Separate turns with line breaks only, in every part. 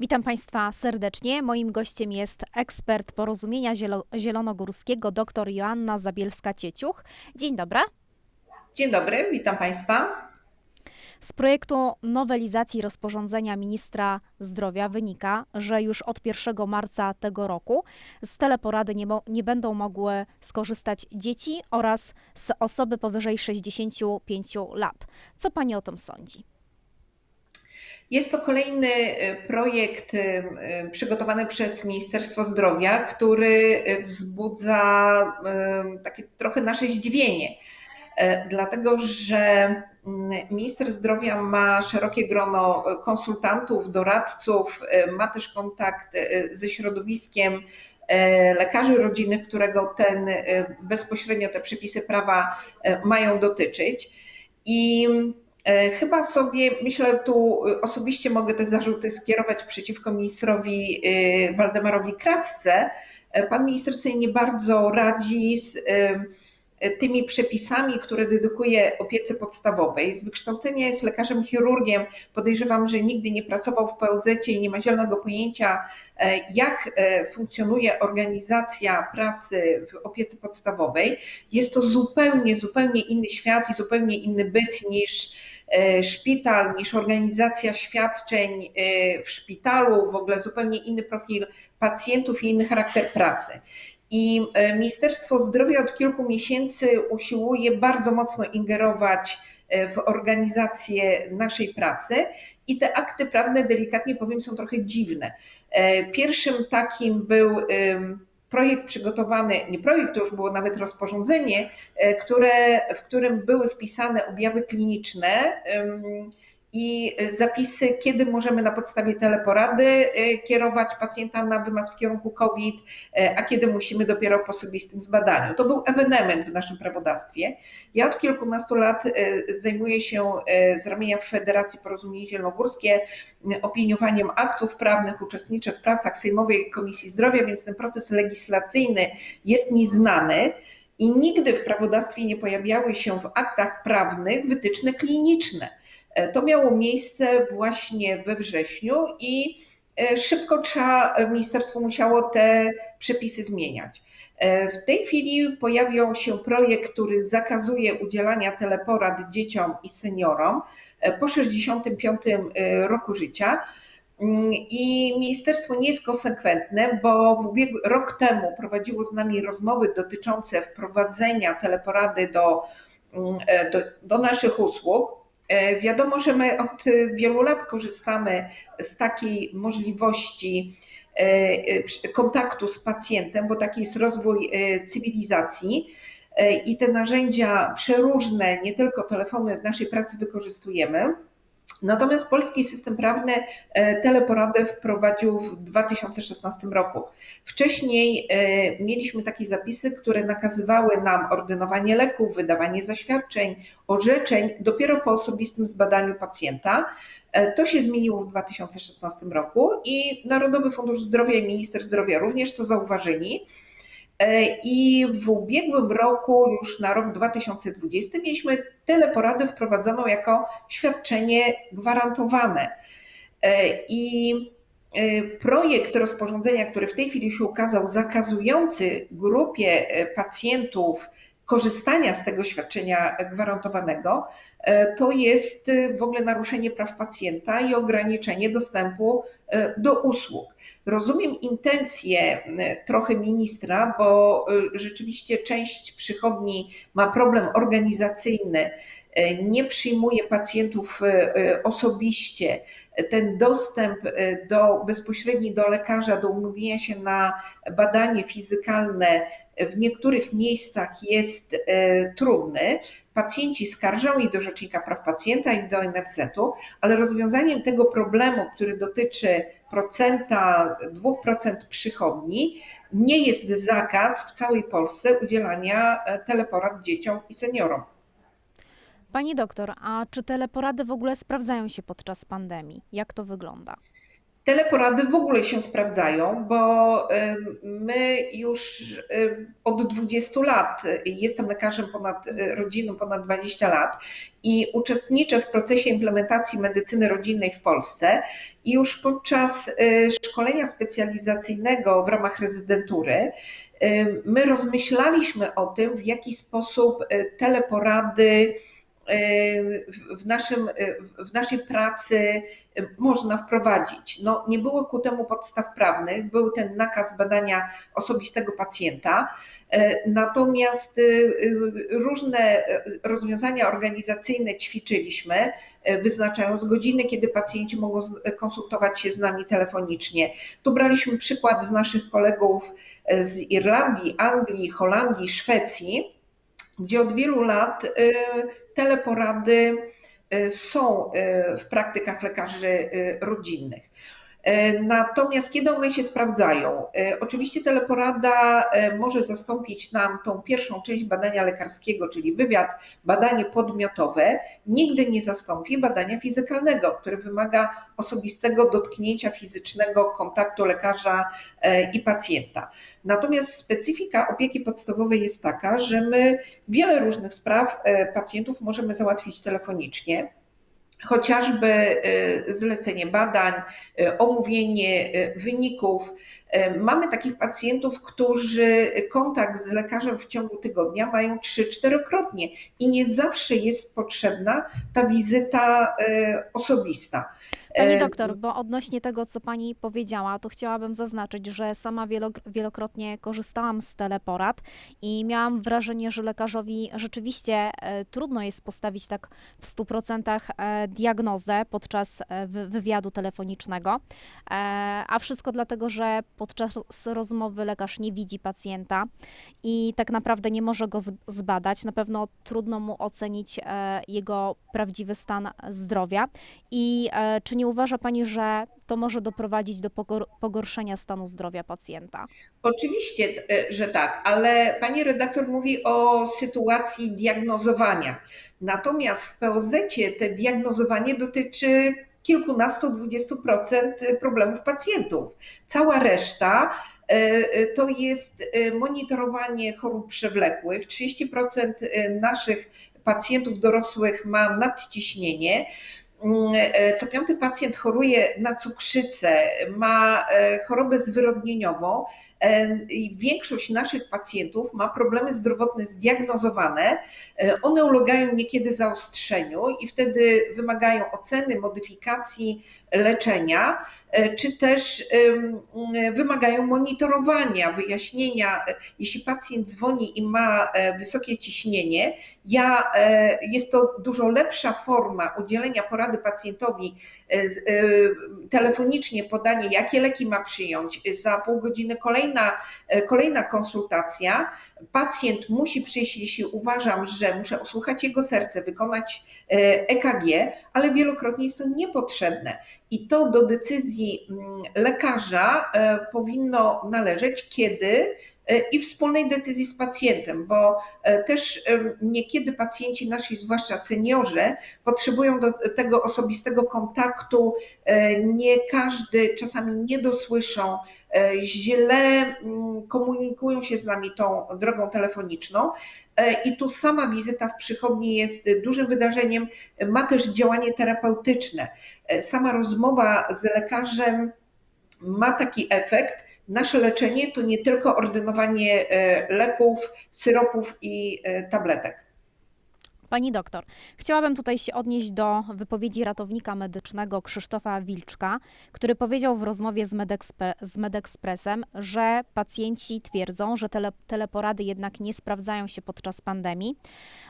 Witam Państwa serdecznie. Moim gościem jest ekspert porozumienia Zielo- zielonogórskiego dr Joanna Zabielska-Cieciuch. Dzień dobry.
Dzień dobry, witam Państwa.
Z projektu nowelizacji rozporządzenia ministra zdrowia wynika, że już od 1 marca tego roku z teleporady nie, nie będą mogły skorzystać dzieci oraz z osoby powyżej 65 lat. Co Pani o tym sądzi?
Jest to kolejny y, projekt y, y, przygotowany przez Ministerstwo Zdrowia, który wzbudza takie trochę nasze zdziwienie, E, dlatego że minister zdrowia ma szerokie grono konsultantów, doradców, ma też kontakt ze środowiskiem e, lekarzy rodzinnych, którego ten bezpośrednio te przepisy prawa e, mają dotyczyć. I E, Chyba sobie, myślę, tu osobiście mogę te zarzuty skierować przeciwko ministrowi y, Waldemarowi Krasce. E, Pan minister sobie nie bardzo radzi z tymi przepisami, które dedykuje opiece podstawowej. Z wykształcenia jest lekarzem chirurgiem. Podejrzewam, że nigdy nie pracował w POZ i nie ma zielonego pojęcia, e, jak e, funkcjonuje organizacja pracy w opiece podstawowej. Jest to zupełnie, zupełnie inny świat i zupełnie inny byt niż e, szpital, niż organizacja świadczeń e, w szpitalu, w ogóle zupełnie inny profil pacjentów i inny charakter pracy. I e, Ministerstwo Zdrowia od kilku miesięcy usiłuje bardzo mocno ingerować e, w organizację naszej pracy i te akty prawne, delikatnie powiem, są trochę dziwne. E, Pierwszym takim był projekt przygotowany, nie projekt, to już było nawet rozporządzenie, e, które, w którym były wpisane objawy kliniczne i zapisy, kiedy możemy na podstawie teleporady e, kierować pacjenta na wymaz w kierunku COVID, e, a kiedy musimy dopiero po osobistym zbadaniu. To był ewenement w naszym prawodawstwie. Ja od kilkunastu lat e, zajmuję się z ramienia Federacji Porozumienie Zielonogórskie opiniowaniem aktów prawnych, uczestniczę w pracach Sejmowej Komisji Zdrowia, więc ten proces legislacyjny jest mi znany. I nigdy w prawodawstwie nie pojawiały się w aktach prawnych wytyczne kliniczne. E, To miało miejsce właśnie we wrześniu i e, szybko trzeba, ministerstwo musiało te przepisy zmieniać. E, W tej chwili pojawił się projekt, który zakazuje udzielania teleporad dzieciom i seniorom e, po 65 roku życia. Mm, I ministerstwo nie jest konsekwentne, bo w ubiegły, rok temu prowadziło z nami rozmowy dotyczące wprowadzenia teleporady do, mm, e, do, do naszych usług. E, Wiadomo, że my od wielu lat korzystamy z takiej możliwości e, e, kontaktu z pacjentem, bo taki jest rozwój e, cywilizacji E, i te narzędzia przeróżne, nie tylko telefony w naszej pracy wykorzystujemy. Natomiast polski system prawny e, teleporadę wprowadził w 2016 roku. Wcześniej e, mieliśmy takie zapisy, które nakazywały nam ordynowanie leków, wydawanie zaświadczeń, orzeczeń dopiero po osobistym zbadaniu pacjenta. E, To się zmieniło w 2016 roku i Narodowy Fundusz Zdrowia i Minister Zdrowia również to zauważyli. E, I w ubiegłym roku, już na rok 2020, mieliśmy teleporadę wprowadzoną jako świadczenie gwarantowane. E, I e, projekt rozporządzenia, który w tej chwili się ukazał, zakazujący grupie pacjentów korzystania z tego świadczenia gwarantowanego, e, to jest e, w ogóle naruszenie praw pacjenta i ograniczenie dostępu e, do usług. Rozumiem intencje trochę ministra, bo rzeczywiście część przychodni ma problem organizacyjny, nie przyjmuje pacjentów e, e, osobiście. Ten dostęp e, do, bezpośredni do lekarza, do umówienia się na badanie fizykalne w niektórych miejscach jest trudny. Pacjenci skarżą i do Rzecznika Praw Pacjenta, i do NFZ-u, ale rozwiązaniem tego problemu, który dotyczy procenta, 2% przychodni, nie jest zakaz w całej Polsce udzielania teleporad dzieciom i seniorom.
Pani doktor, a czy teleporady w ogóle sprawdzają się podczas pandemii? Jak to wygląda?
Teleporady w ogóle się sprawdzają, bo my już od 20 lat, jestem lekarzem ponad y, rodzinną ponad 20 lat i uczestniczę w procesie implementacji medycyny rodzinnej w Polsce i już podczas y, szkolenia specjalizacyjnego w ramach rezydentury my rozmyślaliśmy o tym, w jaki sposób y, teleporady w naszym, w naszej pracy można wprowadzić. No, nie było ku temu podstaw prawnych, był ten nakaz badania osobistego pacjenta, natomiast różne rozwiązania organizacyjne ćwiczyliśmy, wyznaczając godziny, kiedy pacjenci mogą konsultować się z nami telefonicznie. Tu braliśmy przykład z naszych kolegów z Irlandii, Anglii, Holandii, Szwecji, gdzie od wielu lat y, teleporady y, są y, w praktykach lekarzy rodzinnych. E, natomiast kiedy one się sprawdzają? E, oczywiście teleporada e, może zastąpić nam tą pierwszą część badania lekarskiego, czyli wywiad, badanie podmiotowe. Nigdy nie zastąpi badania fizykalnego, które wymaga osobistego dotknięcia fizycznego kontaktu lekarza i pacjenta. Natomiast specyfika opieki podstawowej jest taka, że my wiele różnych spraw pacjentów możemy załatwić telefonicznie chociażby y, zlecenie badań, y, omówienie y, wyników. Mamy takich pacjentów, którzy kontakt z lekarzem w ciągu tygodnia mają trzy-czterokrotnie i nie zawsze jest potrzebna ta wizyta osobista.
Pani doktor, bo odnośnie tego, co pani powiedziała, to chciałabym zaznaczyć, że sama wielokrotnie korzystałam z teleporad i miałam wrażenie, że lekarzowi rzeczywiście e, trudno jest postawić tak w 100% e, diagnozę podczas e, wywiadu telefonicznego, a wszystko dlatego, że podczas rozmowy lekarz nie widzi pacjenta i tak naprawdę nie może go zbadać. Na pewno trudno mu ocenić jego prawdziwy stan zdrowia i czy nie uważa Pani, że to może doprowadzić do pogorszenia stanu zdrowia pacjenta?
Oczywiście, e, że tak, ale pani redaktor mówi o sytuacji diagnozowania. Natomiast w POZ te diagnozowanie dotyczy kilkunastu, dwudziestu procent problemów pacjentów. Cała reszta e, e, to jest monitorowanie chorób przewlekłych. 30% naszych pacjentów dorosłych ma nadciśnienie. Mm, co piąty pacjent choruje na cukrzycę, ma chorobę zwyrodnieniową większość naszych pacjentów ma problemy zdrowotne zdiagnozowane. E, one ulegają niekiedy zaostrzeniu i wtedy wymagają oceny, modyfikacji leczenia, czy też wymagają monitorowania, wyjaśnienia. Jeśli pacjent dzwoni i ma wysokie ciśnienie, ja, jest to dużo lepsza forma udzielenia porady pacjentowi telefonicznie podanie, jakie leki ma przyjąć, za pół godziny kolejna, e, kolejna konsultacja. Pacjent musi przyjść, jeśli uważam, że muszę osłuchać jego serce, wykonać EKG, e ale wielokrotnie jest to niepotrzebne. I to do decyzji mm, lekarza e, powinno należeć, kiedy i wspólnej decyzji z pacjentem, bo e, też niekiedy pacjenci nasi, zwłaszcza seniorzy, potrzebują do tego osobistego kontaktu. E, nie każdy, czasami nie dosłyszą, źle mm, komunikują się z nami tą drogą telefoniczną. I tu sama wizyta w przychodni jest dużym wydarzeniem, ma też działanie terapeutyczne. Sama rozmowa z lekarzem ma taki efekt, nasze leczenie to nie tylko ordynowanie e, leków, syropów i e, tabletek.
Pani doktor, chciałabym tutaj się odnieść do wypowiedzi ratownika medycznego Krzysztofa Wilczka, który powiedział w rozmowie z, Medexpre z Medexpressem, że pacjenci twierdzą, że tele teleporady jednak nie sprawdzają się podczas pandemii.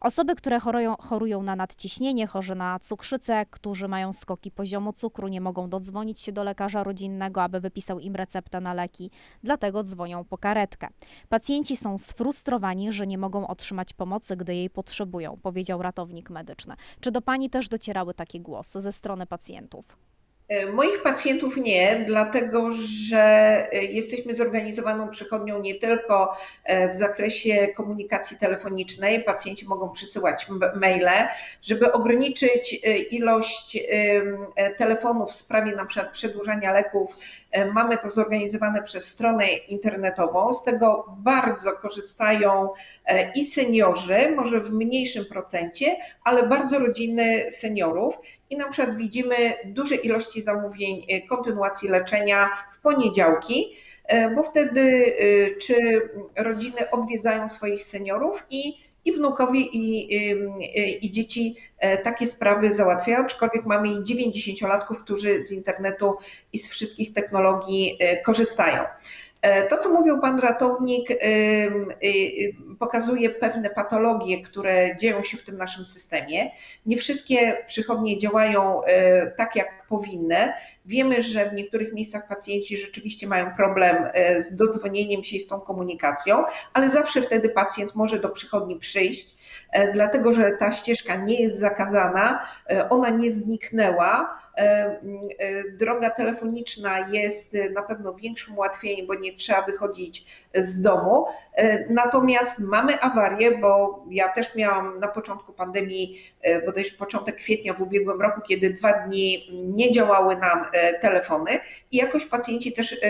Osoby, które chorują, chorują na nadciśnienie, chorzy na cukrzycę, którzy mają skoki poziomu cukru, nie mogą dodzwonić się do lekarza rodzinnego, aby wypisał im receptę na leki, dlatego dzwonią po karetkę. Pacjenci są sfrustrowani, że nie mogą otrzymać pomocy, gdy jej potrzebują, powiedział ratownik medyczny. Czy do Pani też docierały takie głosy ze strony pacjentów?
Moich pacjentów nie, dlatego że e, jesteśmy zorganizowaną przychodnią nie tylko e, w zakresie komunikacji telefonicznej. Pacjenci mogą przysyłać maile, żeby ograniczyć e, ilość telefonów w sprawie na przykład przedłużania leków. Mamy to zorganizowane przez stronę internetową. Z tego bardzo korzystają i seniorzy, może w mniejszym procencie, ale bardzo rodziny seniorów i na przykład widzimy duże ilości zamówień e, kontynuacji leczenia w poniedziałki, e, bo wtedy e, czy rodziny odwiedzają swoich seniorów i i wnukowie, i, i, i, dzieci takie sprawy załatwiają, aczkolwiek mamy i 90-latków, którzy z internetu i z wszystkich technologii korzystają. E, to, co mówił pan ratownik, y, y, pokazuje pewne patologie, które dzieją się w tym naszym systemie. Nie wszystkie przychodnie działają e, tak, jak powinny. Wiemy, że w niektórych miejscach pacjenci rzeczywiście mają problem e, z dodzwonieniem się i z tą komunikacją, ale zawsze wtedy pacjent może do przychodni przyjść, dlatego że ta ścieżka nie jest zakazana, ona nie zniknęła E, e, droga telefoniczna jest na pewno większym ułatwieniem, bo nie trzeba wychodzić z domu. E, natomiast mamy awarię, bo ja też miałam na początku pandemii, bodajże początek kwietnia w ubiegłym roku, kiedy dwa dni nie działały nam telefony i jakoś pacjenci też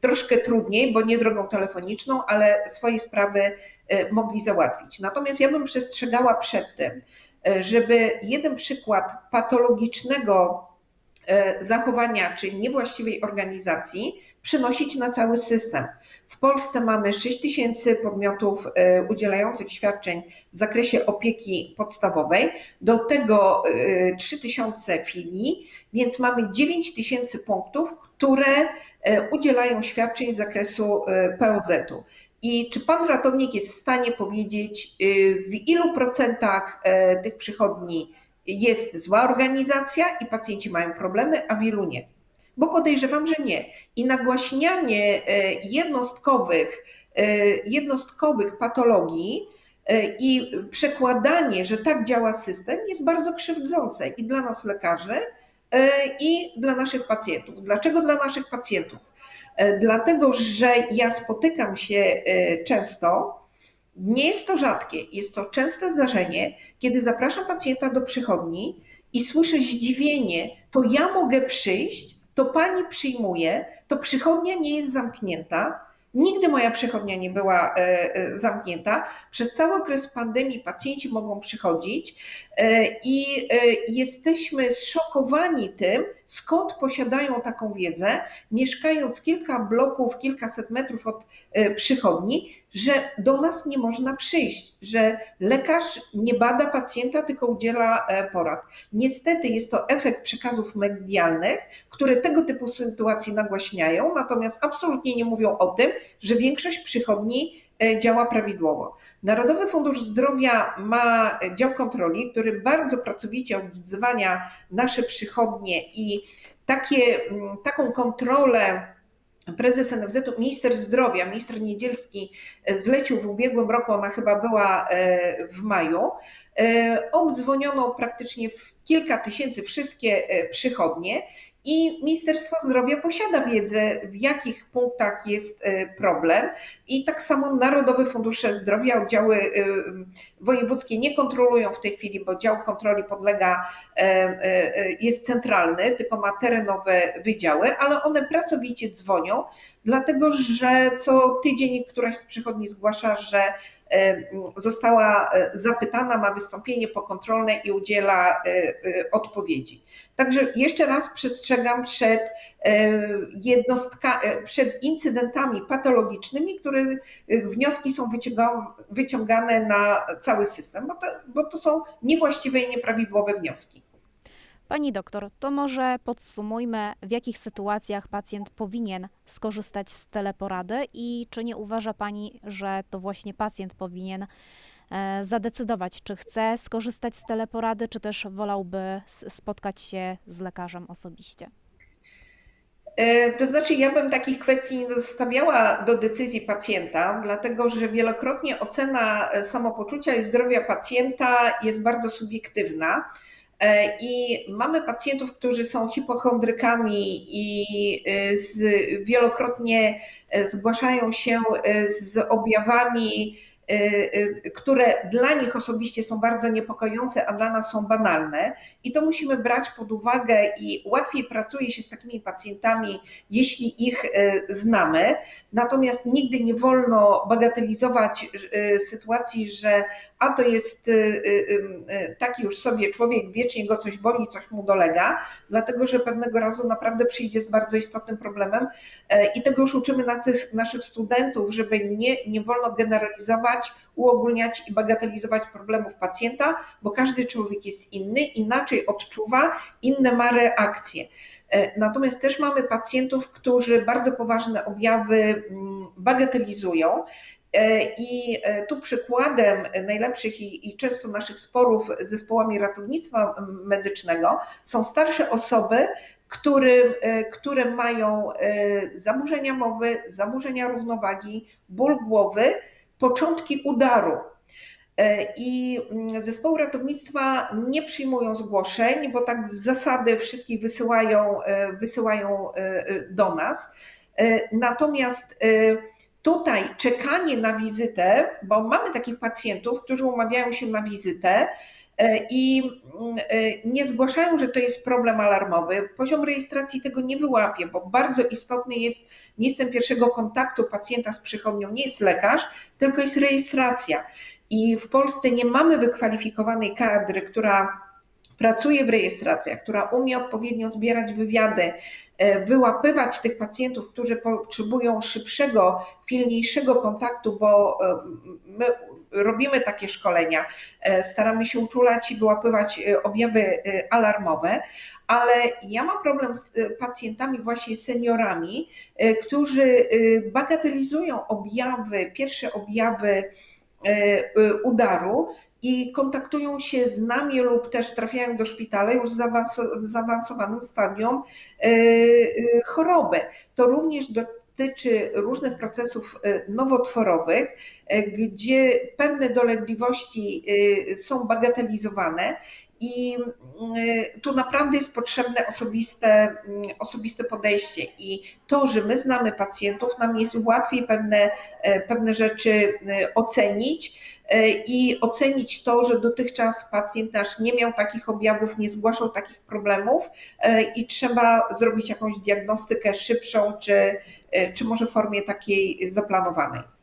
troszkę trudniej, bo nie drogą telefoniczną, ale swoje sprawy mogli załatwić. Natomiast ja bym przestrzegała przed tym, żeby jeden przykład patologicznego E, zachowania czy niewłaściwej organizacji przenosić na cały system. W Polsce mamy 6 tysięcy podmiotów e, udzielających świadczeń w zakresie opieki podstawowej, do tego 3 e, tysiące filii, więc mamy 9 tysięcy punktów, które udzielają świadczeń z zakresu POZ-u. I czy pan ratownik jest w stanie powiedzieć, w ilu procentach tych przychodni jest zła organizacja i pacjenci mają problemy, a wielu nie. Bo podejrzewam, że nie. I nagłaśnianie e, jednostkowych, e, jednostkowych patologii e, i przekładanie, że tak działa system, jest bardzo krzywdzące i dla nas lekarzy, i dla naszych pacjentów. Dlaczego dla naszych pacjentów? Dlatego, że ja spotykam się często nie jest to rzadkie, jest to częste zdarzenie, kiedy zapraszam pacjenta do przychodni i słyszę zdziwienie, to ja mogę przyjść, to pani przyjmuje, to przychodnia nie jest zamknięta, Nigdy moja przychodnia nie była e, e, zamknięta. Przez cały okres pandemii pacjenci mogą przychodzić e, i jesteśmy zszokowani tym, skąd posiadają taką wiedzę, mieszkając kilka bloków, kilkaset metrów od przychodni, że do nas nie można przyjść, że lekarz nie bada pacjenta, tylko udziela porad. Niestety jest to efekt przekazów medialnych, które tego typu sytuacje nagłaśniają, natomiast absolutnie nie mówią o tym, że większość przychodni e, działa prawidłowo. Narodowy Fundusz Zdrowia ma dział kontroli, który bardzo pracowicie odzywania nasze przychodnie i takie, taką kontrolę prezes NFZ-u, minister zdrowia, minister Niedzielski e, zlecił w ubiegłym roku, ona chyba była e, w maju, obdzwoniono praktycznie w kilka tysięcy wszystkie przychodnie i Ministerstwo Zdrowia posiada wiedzę, w jakich punktach jest e, problem. I tak samo Narodowe Fundusze Zdrowia, oddziały e, wojewódzkie nie kontrolują w tej chwili, bo dział kontroli podlega, e, jest centralny, tylko ma terenowe wydziały, ale one pracowicie dzwonią, dlatego że co tydzień któraś z przychodni zgłasza, że została zapytana, ma wystąpienie pokontrolne i udziela odpowiedzi. Także jeszcze raz przestrzegam przed, e, jednostka, e, przed incydentami patologicznymi, których wnioski są wyciągane na cały system, bo to, bo to są niewłaściwe i nieprawidłowe wnioski.
Pani doktor, to może podsumujmy, w jakich sytuacjach pacjent powinien skorzystać z teleporady i czy nie uważa Pani, że to właśnie pacjent powinien E, zadecydować, czy chce skorzystać z teleporady, czy też wolałby spotkać się z lekarzem osobiście.
E, to znaczy, ja bym takich kwestii nie zostawiała do decyzji pacjenta, dlatego że wielokrotnie ocena e, samopoczucia i zdrowia pacjenta jest bardzo subiektywna. E, I mamy pacjentów, którzy są hipochondrykami i e, z, wielokrotnie e, zgłaszają się z objawami, które dla nich osobiście są bardzo niepokojące, a dla nas są banalne. I to musimy brać pod uwagę i łatwiej pracuje się z takimi pacjentami, jeśli ich e, znamy. Natomiast nigdy nie wolno bagatelizować sytuacji, że a to jest y, y, y, taki już sobie człowiek, wiecznie go coś boli, coś mu dolega, dlatego że pewnego razu naprawdę przyjdzie z bardzo istotnym problemem i tego już uczymy na tych, naszych studentów, żeby nie, nie wolno generalizować, uogólniać i bagatelizować problemów pacjenta, bo każdy człowiek jest inny, inaczej odczuwa, inne ma reakcje. E, Natomiast też mamy pacjentów, którzy bardzo poważne objawy mm, bagatelizują E, I e, tu przykładem najlepszych i, często naszych sporów z zespołami ratownictwa medycznego są starsze osoby, które mają zaburzenia mowy, zaburzenia równowagi, ból głowy, początki udaru. E, I mm, zespoły ratownictwa nie przyjmują zgłoszeń, bo tak z zasady wszystkich wysyłają, wysyłają do nas. Natomiast Tutaj czekanie na wizytę, bo mamy takich pacjentów, którzy umawiają się na wizytę e, i mm, e, nie zgłaszają, że to jest problem alarmowy. Poziom rejestracji tego nie wyłapie, bo bardzo istotny jest miejscem pierwszego kontaktu pacjenta z przychodnią nie jest lekarz, tylko jest rejestracja. I w Polsce nie mamy wykwalifikowanej kadry, która pracuje w rejestracjach, która umie odpowiednio zbierać wywiady, e, wyłapywać tych pacjentów, którzy potrzebują szybszego, pilniejszego kontaktu, bo e, my robimy takie szkolenia, e, staramy się uczulać i wyłapywać objawy alarmowe, ale ja mam problem z pacjentami, właśnie seniorami, którzy bagatelizują objawy, pierwsze objawy udaru i kontaktują się z nami lub też trafiają do szpitala już w zaawansowanym stadium e, e, choroby. To również dotyczy różnych procesów e, nowotworowych, gdzie pewne dolegliwości są bagatelizowane i tu naprawdę jest potrzebne osobiste, osobiste podejście. I to, że my znamy pacjentów, nam jest łatwiej pewne, pewne rzeczy ocenić E, i ocenić to, że dotychczas pacjent nasz nie miał takich objawów, nie zgłaszał takich problemów e, i trzeba zrobić jakąś diagnostykę szybszą, czy, e, czy może w formie takiej zaplanowanej.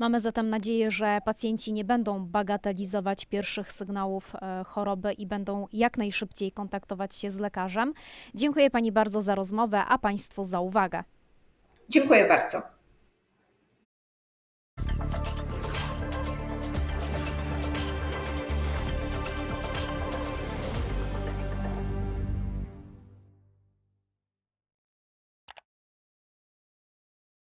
Mamy zatem nadzieję, że pacjenci nie będą bagatelizować pierwszych sygnałów choroby i będą jak najszybciej kontaktować się z lekarzem. Dziękuję Pani bardzo za rozmowę, a Państwu za uwagę.
Dziękuję bardzo.